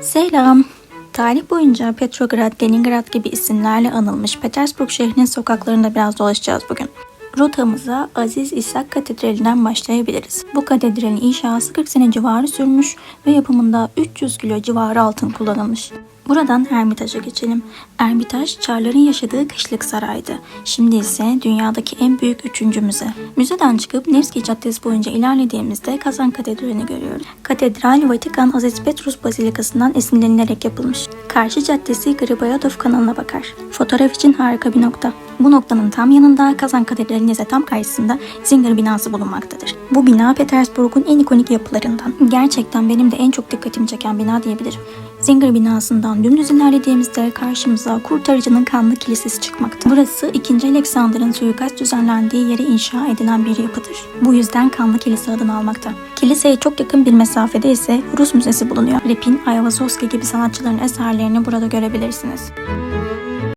Selam. Tarih boyunca Petrograd, Leningrad gibi isimlerle anılmış Petersburg şehrinin sokaklarında biraz dolaşacağız bugün. Rotamıza Aziz İshak Katedrali'nden başlayabiliriz. Bu katedralin inşası 40 sene civarı sürmüş ve yapımında 300 kilo civarı altın kullanılmış. Buradan Ermitaş'a geçelim. Ermitaj, Çarların yaşadığı kışlık saraydı. Şimdi ise dünyadaki en büyük üçüncü müze. Müzeden çıkıp Nevski Caddesi boyunca ilerlediğimizde Kazan Katedrali'ni görüyoruz. Katedral, Vatikan Aziz Petrus Bazilikası'ndan esinlenilerek yapılmış. Karşı caddesi Griboyedov kanalına bakar. Fotoğraf için harika bir nokta. Bu noktanın tam yanında Kazan Katedrali'nin ise tam karşısında Zinger binası bulunmaktadır. Bu bina Petersburg'un en ikonik yapılarından. Gerçekten benim de en çok dikkatimi çeken bina diyebilirim. Zinger binasından dümdüz ilerlediğimizde karşımıza kurtarıcının kanlı kilisesi çıkmakta. Burası 2. Alexander'ın suikast düzenlendiği yere inşa edilen bir yapıdır. Bu yüzden kanlı kilise adını almakta. Kiliseye çok yakın bir mesafede ise Rus Müzesi bulunuyor. Repin, Ayvazovski gibi sanatçıların eserlerini burada görebilirsiniz.